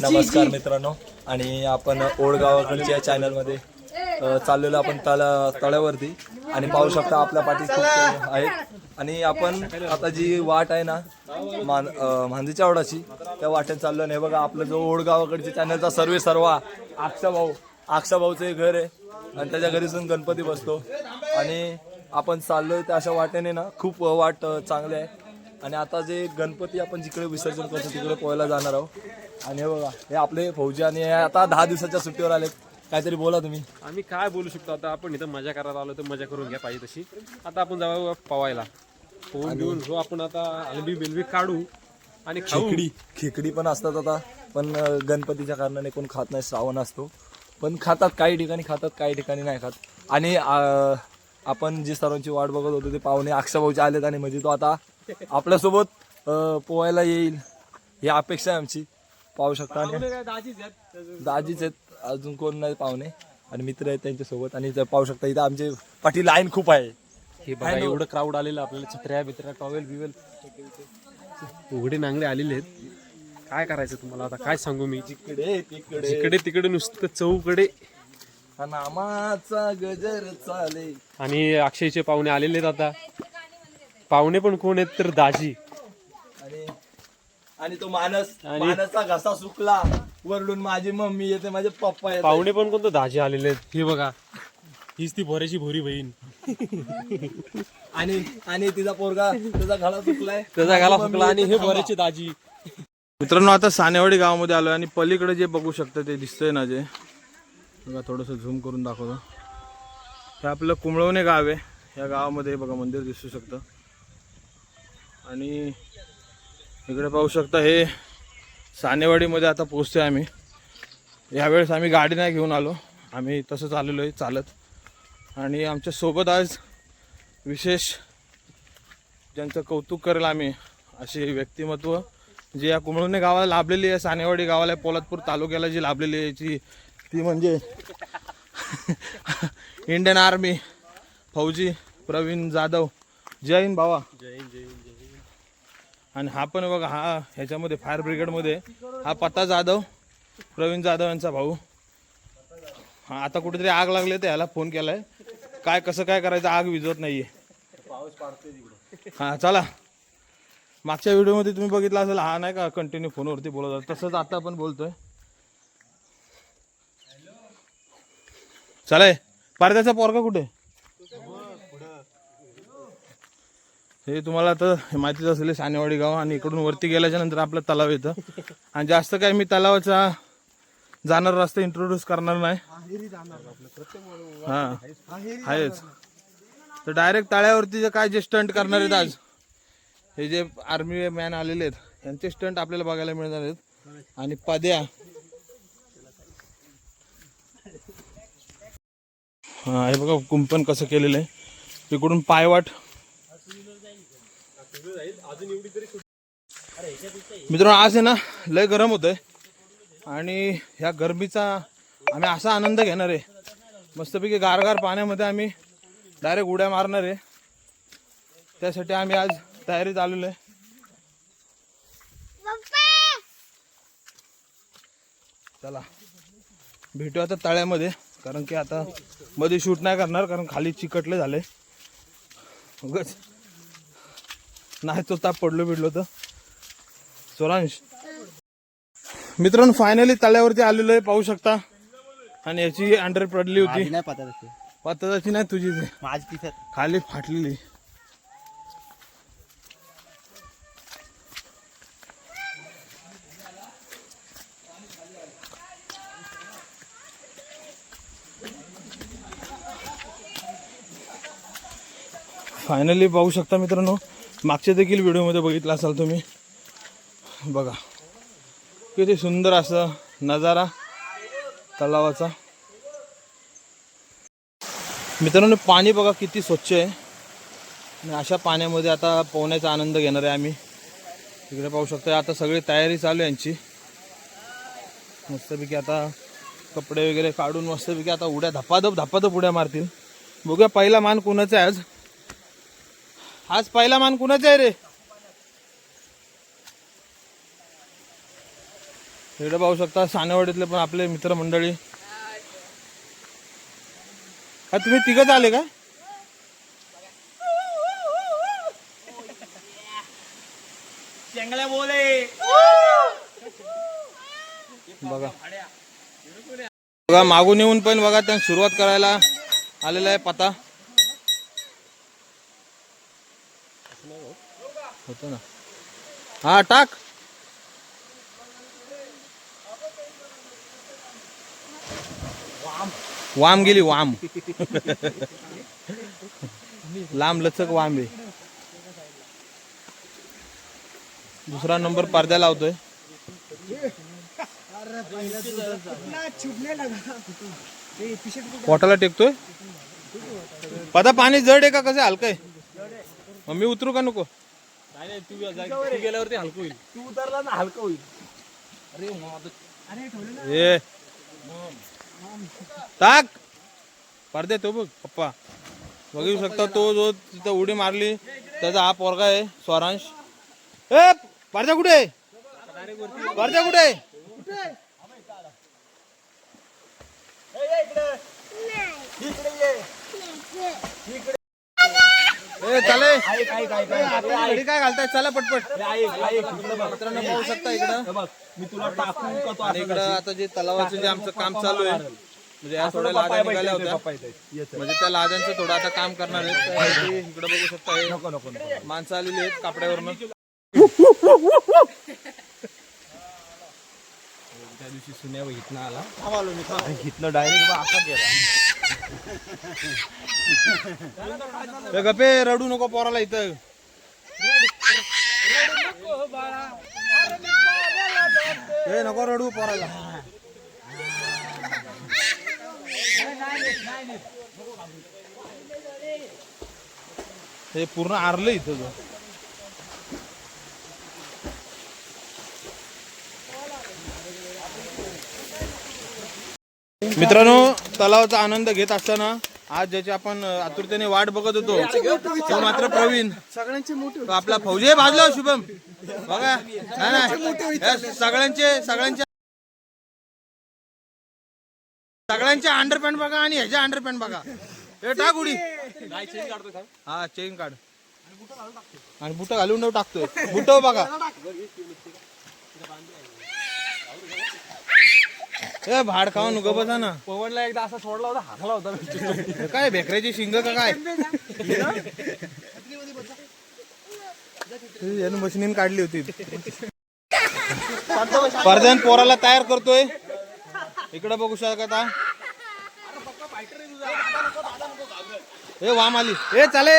नमस्कार मित्रांनो. आणि आपण ओळगावाकडच्या चॅनलमध्ये अ, चाललेलो आपण तळा तळ्यावरती. आणि पाहू शकता आपल्या पाठी खूप आहेत. आणि आपण आता जी वाट आहे ना मान मांजरीच्या ओढाची त्या वाटेत चाललो नाही बघा आपलं जो ओळगावाकडच्या चॅनलचा सर्वे सर्वा आक्षा भाऊ आक्षा भाऊचं हे घर आहे. आणि त्याच्या घरी जाऊन गणपती बसतो. आणि आपण चाललोय त्या अशा वाटेने ना खूप वाट चांगली आहे. आणि आता जे गणपती आपण जिकडे विसर्जन करतो तिकडे पोहायला जाणार आहोत. आणि हे बघा हे आपले फौजी आणि हे आता दहा दिवसाच्या सुट्टीवर आलेत. काहीतरी बोला तुम्ही. आम्ही काय बोलू शकतो आता? आपण इथं मजा करायला आलो तर मजा करून घ्या पाहिजे तशी. आता आपण जाऊ पवायला. पोहून घेऊन जो आपण आता अलबी बिलबी काढू आणि खाऊ. खेकडी खेकडी पण असतात आता. पण अ, गणपतीच्या कारणाने कोण खात नाही श्रावण असतो. पण खातात काही ठिकाणी खातात काही ठिकाणी नाही खात. आणि अ, आपण जी सर्वांची वाट बघत होतो ते पाहुणे अक्षभाऊचे आलेत आणि म्हणजे तो आता आपल्यासोबत अ, पोहायला येईल. ही अपेक्षा आहे आमची. पाहू शकता आणि दाजीच आहेत. अजून कोण नाही पाहुणे. आणि मित्र आहेत त्यांच्यासोबत. आणि इथं पाहू शकता इथं आमचे पाठी लाईन खूप आहे. हे बघा एवढं क्राऊड आलेलं आपल्याला. छत्र्या बित्र्या टॉवेल बिवेल उघडे नांगडे आलेले आहेत. काय करायचं तुम्हाला? आता काय सांगू मी? इकडे तिकडे. इकडे तिकडे नुसतं चौकडे. नामाचा गजर चाले. आणि अक्षयचे पाहुणे आलेले आहेत आता. पाहुणे पण कोण आहेत तर दाजी. आणि आणि तो मानस मानसचा घसा सुकला. वरडून माझी मम्मी येते माझे पप्पा येते. पाहुणे पण कोणतं दाजी आलेले आहेत? हे बघा हीच ती भोऱ्याची भोरी बहीण. आणि आणि तिचा पोरगा त्याचा घाला सुकलाय. त्याचा गाला फुकला आणि हे भोऱ्याचे दाजी. मित्रांनो आता सानेवाडी गावामध्ये आलोय आणि पलीकडे जे बघू शकता ते दिसतंय ना जे. बघा थोडंसं झूम करून दाखवतो. हे आपलं कुंबळवणे गाव आहे. या गावामध्ये बघा मंदिर दिसू शकतं. आणि इकडे पाहू शकता हे सानेवाडीमध्ये आता पोचते आम्ही. यावेळेस आम्ही गाडी नाही घेऊन आलो. आम्ही तसंच आलेलो आहे चालत. आणि आमच्यासोबत आज विशेष ज्यांचं कौतुक करेल आम्ही अशी व्यक्तिमत्व जे या कुंभळवणे गावाला लाभलेली आहे सानेवाडी गावाला पोलादपूर तालुक्याला जी लाभलेली आहे जी ती म्हणजे इंडियन आर्मी फौजी प्रवीण जाधव. जय हिंद भावा. आणि हा पण बघा हा ह्याच्यामध्ये फायर ब्रिगेडमध्ये हा पता जाधव प्रवीण जाधव यांचा भाऊ. हा आता कुठेतरी आग लागली तर ह्याला फोन केलाय. काय कसं काय करायचं आग विझवत नाहीये. हा चला. मागच्या व्हिडिओमध्ये तुम्ही बघितलं असेल हा नाही का कंटिन्यू फोनवरती बोलत होता. तसंच आता आपण बोलतोय. चला पारद्याचा पोरगा कुठे? हे तुम्हाला आता माहितीच असेल सानेवाडी गाव आणि इकडून वरती गेल्याच्यानंतर आपलं तलाव येतं. आणि जास्त काय मी तलावाचा जाणार रस्ता इंट्रोड्यूस करणार नाही. हा. आहेच. तर डायरेक्ट तळ्यावरती जे काय जे स्टंट करणार आहेत आज हे जे आर्मी मॅन आलेले आहेत यांचे स्टंट आपल्याला बघायला मिळणार आहेत. आणि पद्या. हा हे बघा कुंपण कसं केलेलं आहे. तिकडून पायवाट मित्रांनो आज आहे ना लय गरम होतंय. आणि ह्या गरमीचा आम्ही असा आनंद घेणार आहे. मस्तपैकी गारगार पाण्यामध्ये आम्ही डायरेक्ट उड्या मारणार आहे. त्यासाठी आम्ही आज तयारीत आलेलो आहे. चला भेटू आता तळ्यामध्ये कारण की आता मध्ये शूट नाही करणार कारण खाली चिकटले झाले. उगाच. नाही तो ताप पडलो बिडलो तर. सोरांश मित्रांनो फायनली तळ्यावरती आलेलो आहे पाहू शकता. आणि याची अंडर पडली होती. नाही नाही तुझी. माझी खाली फाटलेली. फायनली पाहू शकता मित्रांनो मागच्या देखील व्हिडिओमध्ये बघितला असाल तुम्ही. बघा. किती सुंदर असं नजारा तलावाचा. मित्रांनो पाणी बघा किती स्वच्छ आहे. आणि अशा पाण्यामध्ये आता पोहण्याचा आनंद घेणार आहे आम्ही. तिकडे पाहू शकतो आता सगळी तयारी चालू आहे यांची. मस्तपैकी आता कपडे वगैरे काढून मस्तपैकी आता उड्या धपाधप धपाधप उड्या मारतील. बघूया पहिला मान कोणाचा आहे आज? आज पहिला मान कुणाचा आहे रे? इकडे पाहू शकता सानेवाडीतले पण आपले मित्रमंडळी. का तुम्ही तिघच आले का? बघा. बघा मागून येऊन पण बघा त्यांनी सुरुवात करायला आलेला आहे पता. होतं ना. हा टाक. वाम गेली वाम. लांब लचक वाम आहे. दुसरा नंबर पडद्या लावतोय. पोटाला टेकतोय? पदा पाणी जड आहे का? कसं हलकं आहे? मग मी उतरू का नको? काय नाही तू तू गेल्यावरती हलकं होईल. तू उतरला ना हलकं होईल. ए टाक. पडदे तो बघ पप्पा. बघू शकता तो जो तिथं उडी मारली त्याचा हा पोरगा आहे स्वरांश. ए पडद्या कुठे? आहे? पडद्या कुठे? आहे? ए चाले. घडी काय घालताय? चला पटपट. मित्रांनो पाहू शकता इकडं. मी तुला टाकू का तो आणि इकडं आता जे तलावाचं जे आमचं काम चालू आहे म्हणजे या थोड्या लाद्या निघाल्या होत्या. म्हणजे त्या लाद्यांचं थोडं आता काम करणार आहेत. इकडं बघू शकता हे माणसं आलेली आहेत कापड्यावरनं. त्या दिवशी सुन्या इथनं आला. इथनं डायरेक्ट असा गेला. ए, गपे रडू नको पोराला इथं. ए नको रडू पोराला. हे पूर्ण आरलं इथं जो मित्रांनो तलावाचा आनंद घेत असताना आज ज्याची आपण आतुरतेने वाट बघत होतो. तो मात्र प्रवीण. सगळ्यांचे मोठे आपला फौजी भाजला हो शुभम. बघा. नाही नाही. या सगळ्यांचे सगळ्यांचे सगळ्यांचे अंडरपॅन्ट बघा आणि ह्याच्या अंडरपॅन्ट बघा. हे टाक उडी. हा चेन काढ. आणि बुट घालून टाकतोय. बुट बघा. ए भाड खाऊन ग बसा ना. पवनला एकदा असा सोडला होता हाकला होता. हे काय भेकऱ्याची शिंग का काय? मशिनीन काढली होती. परदान पोराला तयार करतोय. इकडे बघू शकता ए वाम आली. ए चाले.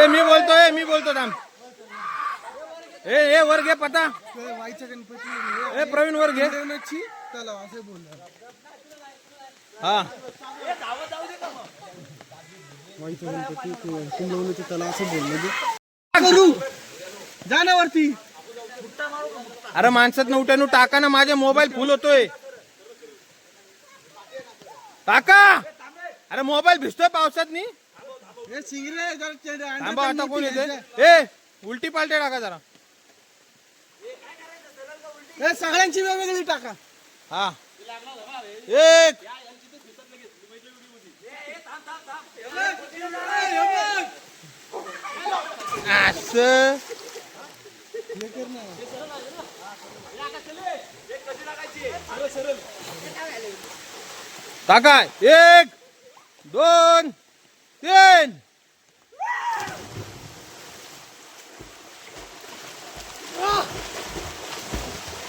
ए मी बोलतोय मी बोलतो थांब. ए ए वर घे पता. वाईच्या गणपती ए प्रवीण वर घे. तलाव असे बोलणार हा. गणपती कुंभवणीचं असं करू. जा ना वरती. अरे माणसात उठ्यानु टाका ना माझे मोबाईल फुल होतोय. टाका. अरे मोबाईल भिजतोय पावसात नी. थांबा आता कोण येते. ए उलटी पालटे टाका जरा. हे सगळ्यांची वेगवेगळी टाका. हा. एक असं. टाका. एक दोन. तीन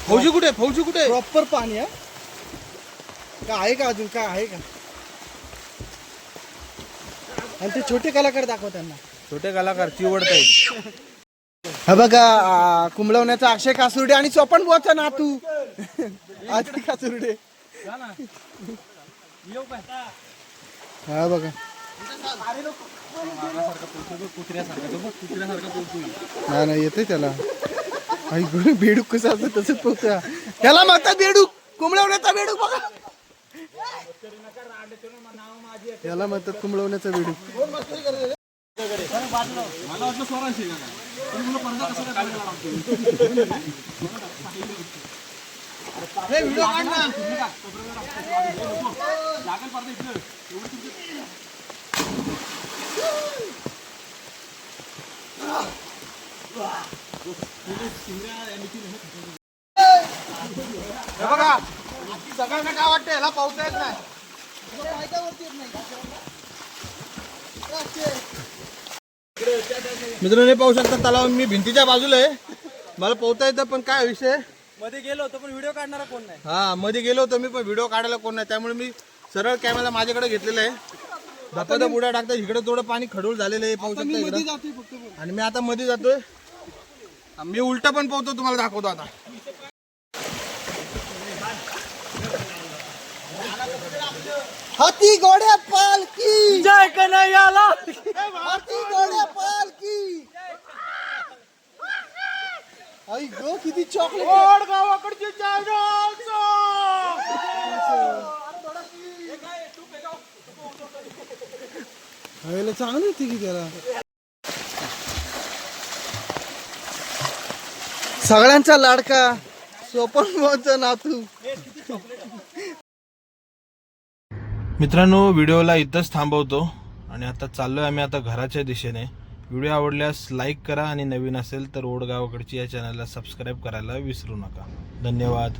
फौजी कुठे? फौजी कुठे? प्रॉपर पाणी आहे. का आहे का अजून? काय आहे का? आणि ते छोटे कलाकार दाखव त्यांना. छोटे कलाकार चिवडत आहेत हा बघा आ, कुंभलवण्याचा अक्षय कासुर्डे आणि चोपण बुवाचा नातू. आधी कासुर्डे हा बघा. नाही नाही येते त्याला. आई बेडूक कसं असतं तसंच पोहत्या त्याला मागता बेडूक. कुंबळवण्याचा बेडूक बघा. त्याला म्हणतात कुंबळवण्याचा बेडूक. हे बघा सगळ्यांना काय वाटतं याला पावता येत नाही. मित्रांनो पाहू शकता तलाव मी भिंतीच्या बाजूला आहे. मला पोहता येतं पण काय विषय? मध्ये गेलो होतो पण व्हिडिओ काढणारा कोण नाही. हा मध्ये गेलो होतो मी पण व्हिडिओ काढायला कोण नाही. त्यामुळे मी सरळ कॅमेरा माझ्याकडे घेतलेला आहे. धपाधा बुड्या टाकता इकडे थोडं पाणी खडूळ झालेलं आहे इकडं. आणि मी आता मध्ये जातोय. मी उलटा पण पोहतो तुम्हाला दाखवतो आता. हाती घोड्या पालकी जय कन्हैयाला हाती घोड्या पालकी आई गो किती चॉकलेट गावाकडची चांगली होती की त्याला? सगळ्यांचा लाडका. स्वपन मोहनचा नातू. मित्रांनो व्हिडिओला इथंच थांबवतो. आणि आता चाललोय आम्ही आता घराच्या दिशेने. व्हिडिओ आवडल्यास लाईक करा आणि नवीन असेल तर ओडगावाकडची या चॅनलला सबस्क्राईब करायला विसरू नका. धन्यवाद.